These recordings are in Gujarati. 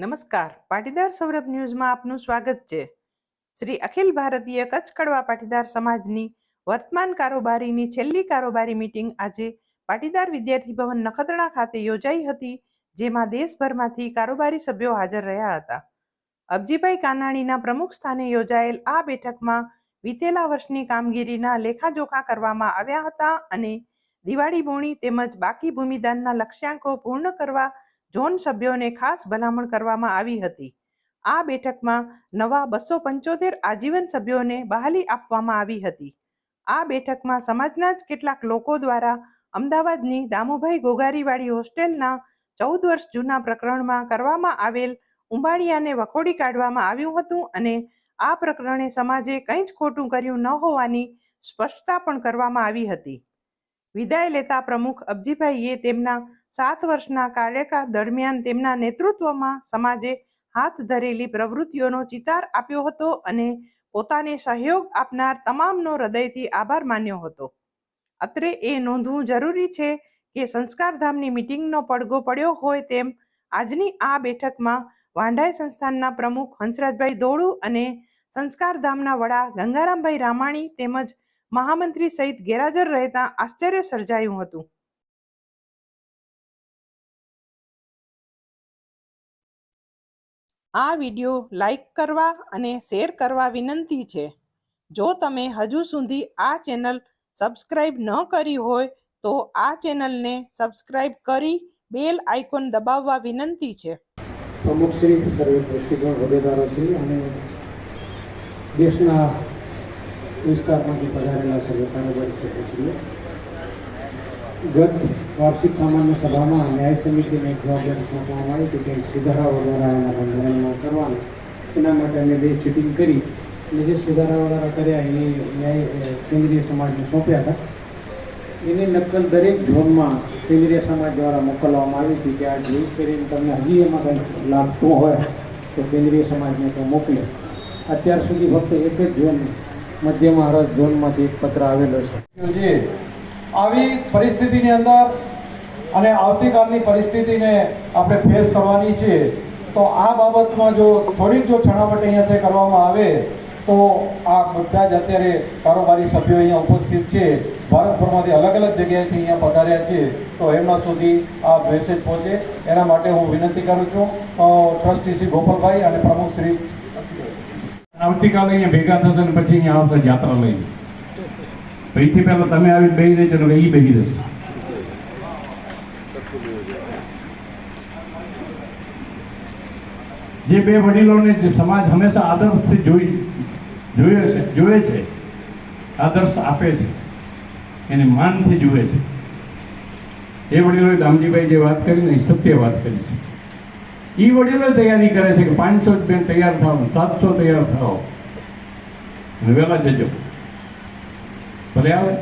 નમસ્કાર. પાટીદાર સૌરભ ન્યૂઝમાં આપનું સ્વાગત છે. શ્રી અખિલ ભારતીય કચ્છ કડવા પાટીદાર સમાજની વર્તમાન કારોબારીની છેલ્લી કારોબારી મીટિંગ આજે પાટીદાર વિદ્યાર્થી ભવન નખત્રાણા ખાતે યોજાઈ હતી, જેમાં દેશભરમાંથી કારોબારી સભ્યો હાજર રહ્યા હતા. અબજીભાઈ કાનાણીના પ્રમુખ સ્થાને યોજાયેલ આ બેઠકમાં વીતેલા વર્ષની કામગીરીના લેખાજોખા કરવામાં આવ્યા હતા અને દિવાળી બોણી તેમજ બાકી ભૂમિદાનના લક્ષ્યાંકો પૂર્ણ કરવા ઝોન સભ્યોને ખાસ ભલામણ કરવામાં આવી હતી. આ બેઠકમાં નવા બસો પંચોતેર આજીવન સભ્યોને બહાલી આપવામાં આવી હતી. આ બેઠકમાં સમાજના જ કેટલાક લોકો દ્વારા અમદાવાદની દામુભાઈ ગોગારીવાળી હોસ્ટેલના ચૌદ વર્ષ જૂના પ્રકરણમાં કરવામાં આવેલ ઉંબાડિયાને વખોડી કાઢવામાં આવ્યું હતું અને આ પ્રકરણે સમાજે કંઈ જ ખોટું કર્યું ન હોવાની સ્પષ્ટતા પણ કરવામાં આવી હતી. વિદાય લેતા પ્રમુખ અબજીભાઈએ તેમના સાત વર્ષના કાર્યકાળ દરમિયાન તેમના નેતૃત્વમાં સમાજે હાથ ધરેલી પ્રવૃત્તિઓનો ચિતાર આપ્યો હતો અને પોતાને સહયોગ આપનાર તમામનો હૃદયથી આભાર માન્યો હતો. અત્રે એ નોંધવું જરૂરી છે કે સંસ્કારધામની મિટિંગનો પડઘો પડ્યો હોય તેમ આજની આ બેઠકમાં વાંઢાઈ સંસ્થાનના પ્રમુખ હંસરાજભાઈ દોડુ અને સંસ્કારધામના વડા ગંગારામભાઈ રામાણી તેમજ મહામંત્રી સહિત ગેરહાજર રહેતા આશ્ચર્ય સર્જાયું હતું. આ વિડિયો લાઈક કરવા અને શેર કરવા વિનંતી છે. જો તમે હજુ સુધી આ ચેનલ સબસ્ક્રાઈબ ન કરી હોય, તો આ ચેનલને સબસ્ક્રાઈબ કરી બેલ આઇકોન દબાવવા વિનંતી છે. અમુક શ્રી સર્વે હોદ્દેદારો શ્રી અને દેશના વિસ્તારમાંથી પધારેલા સર્વે કારોબારી સભ્યશ્રીઓ ગત વાર્ષિક સામાન્ય સભામાં ન્યાય સમિતિને એક જવાબદારી સોંપવામાં આવી હતી કે સુધારા વધારા એના બંધારણમાં કરવાના એના માટે અમે બે સિટિંગ કરી. અને જે સુધારા વધારા કર્યા એ ન્યાય કેન્દ્રીય સમાજને સોંપ્યા હતા. એની નકલ દરેક ઝોનમાં કેન્દ્રીય સમાજ દ્વારા મોકલવામાં આવી હતી કે આ જોઈ કરીને તમને હજી એમાં કંઈ લાગતું હોય તો કેન્દ્રીય સમાજને તો મોકલે. અત્યાર સુધી ફક્ત એક જ ઝોન મધ્ય મહારાષ્ટ્ર ઝોનમાંથી એક પત્ર આવેલો છે. આવી પરિસ્થિતિની અંદર અને આવતીકાલની પરિસ્થિતિને આપણે ફેસ કરવાની છે, તો આ બાબતમાં જો થોડીક જો છણાવટ અહીંયાથી કરવામાં આવે, તો આ બધા જ અત્યારે કારોબારી સભ્યો અહીંયા ઉપસ્થિત છે. ભારતભરમાંથી અલગ અલગ જગ્યાએથી અહીંયા પધાર્યા છે. તો એમના સુધી આ મેસેજ પહોંચે. એના માટે હું વિનંતી કરું છું. ટ્રસ્ટી શ્રી ગોપાલભાઈ અને પ્રમુખ શ્રી આવતીકાલે અહીંયા ભેગા થશે અને પછી અહીંયા આવશે યાત્રા લઈને અહીંથી પહેલા તમે આવી બેહી રહેજો ને એ બેહી રહેશે જે બે વડીલોને જે સમાજ હંમેશા આદર્શથી જોઈ, જોયે છે, જોવે છે, આદર્શ આપે છે, એને માનથી જુએ છે. એ વડીલોએ દામજીભાઈ જે વાત કરી ને એ સત્ય વાત કરી છે. એ વડીલો તૈયારી કરે છે કે પાંચસો બેન તૈયાર થાવ સાતસો તૈયાર થાવ વહેલા જજો. ભલે આવે.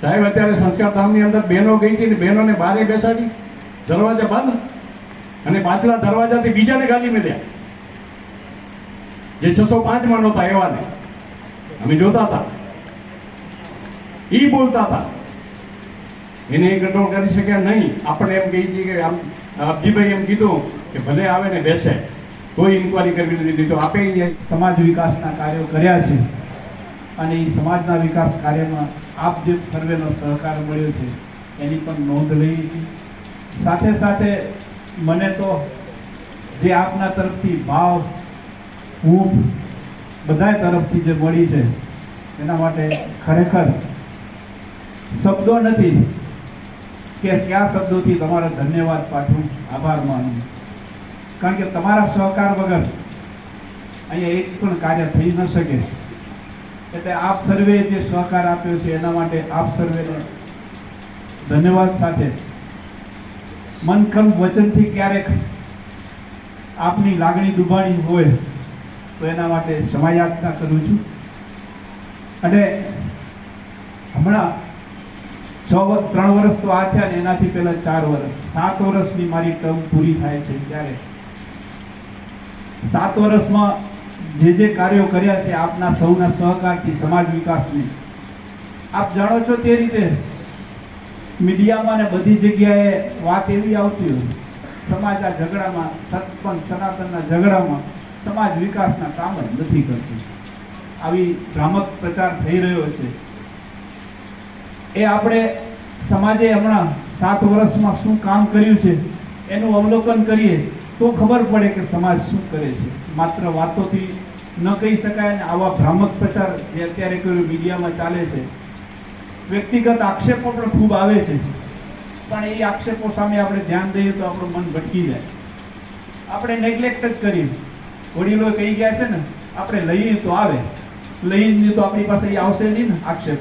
સાહેબ, અત્યારે સંસ્કાર અંદર બહેનો ગઈ હતી ને બહેનોને બારે બેસાડી, દરવાજા બંધ અને પાછલા દરવાજાથી બીજાને ગાલી મેળ્યા જે છસો પાંચમાં નહોતા એવાને. અમે જોતા હતા. એ બોલતા હતા. એને કંટ્રોલ કરી શક્યા નહીં. આપણે એમ કહી છીએ કે આમ અબજીભાઈ એમ કીધું કે ભલે આવે ને બેસે. કોઈ ઇન્કવાયરી કરવી નથી તો આપે સમાજ વિકાસના કાર્યો કર્યા છે. અને સમાજના વિકાસ કાર્યમાં આપ જે સર્વેનો સહકાર મળ્યો છે, એની પણ નોંધ લઈએ છીએ. સાથે સાથે મને તો જે આપના તરફથી ભાવ, ઊંઘ બધા તરફથી જે મળી છે, એના માટે ખરેખર શબ્દો નથી કે કયા શબ્દોથી તમારો ધન્યવાદ પાઠવું, આભાર માનું. કારણ કે તમારા સહકાર વગર અહીંયા એક પણ કાર્ય થઈ ન શકે. એટલે આપ સર્વે જે સહકાર આપ્યો છે, એના માટે આપ સર્વેને ધન્યવાદ સાથે. મનખમ વચનથી ક્યારેક આપની લાગણી દુભાણી હોય, તો એના માટે ક્ષમા કરું છું. અને હમણાં છ ત્રણ વર્ષ તો આ થયા ને, એનાથી પહેલા ચાર વર્ષ. સાત વર્ષની મારી ટર્મ પૂરી થાય છે ત્યારે. સાત વર્ષમાં જે જે કાર્યો કર્યા છે આપના સૌના સહકારથી સમાજ વિકાસની. આપ જાણો છો તે રીતે મીડિયામાં ને બધી જગ્યાએ વાત એવી આવતી હોય, સમાજ આ ઝઘડામાં સત્પન સનાતનના ઝઘડામાં સમાજ વિકાસના કામ જ નથી કરતું. આવી ભ્રામક પ્રચાર થઈ રહ્યો છે. એ આપણે સમાજે હમણાં સાત વર્ષમાં શું કામ કર્યું છે, એનું અવલોકન કરીએ. તો ખબર પડે કે સમાજ શું કરે છે. માત્ર વાતોથી ન કહી શકાય અને આવા ભ્રામક પ્રચાર જે અત્યારે કર્યું મીડિયામાં ચાલે છે, વ્યક્તિગત આક્ષેપો પણ ખૂબ આવે છે. પણ એ આક્ષેપો સામે આપણે ધ્યાન દઈએ તો આપણું મન ભટકી જાય. આપણે નેગ્લેક્ટ જ કરીએ. વડીલો કહી ગયા છે ને, આપણે લઈએ તો આવે. લઈએ તો આપણી પાસે એ આવશે નહીં ને આક્ષેપ.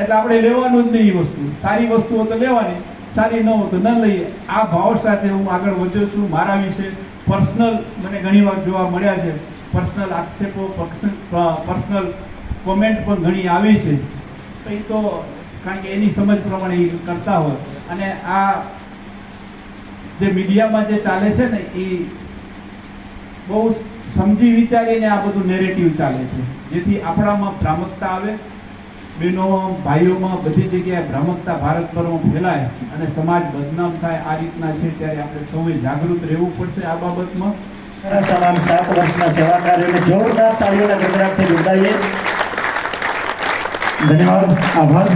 એટલે આપણે લેવાનું જ નહીં વસ્તુ. સારી વસ્તુઓ તો લેવાની. સારી ન હોય ન લઈએ. આ ભાવ સાથે હું આગળ વધ્યો છું. મારા વિશે પર્સનલ મને ઘણી વાર જોવા મળ્યા છે. પર્સનલ આક્ષેપો પર્સનલ કોમેન્ટ પણ ઘણી આવી છે. તો એ તો કારણ કે એની સમજ પ્રમાણે એ કરતા હોય. અને આ જે મીડિયામાં જે ચાલે છે ને, એ બહુ સમજી વિચારીને આ બધું નેરેટિવ ચાલે છે. જેથી આપણામાં ભ્રામકતા આવે બહેનોમાં ભાઈઓમાં બધી જગ્યાએ ભ્રામકતા ભારતભરમાં ફેલાય અને સમાજ બદનામ થાય આ રીતના છે ત્યારે આપણે સૌએ જાગૃત રહેવું પડશે આ બાબતમાં. તમામ સાત વર્ષના સેવા કાર્યોને ધન્યવાદ, આભાર.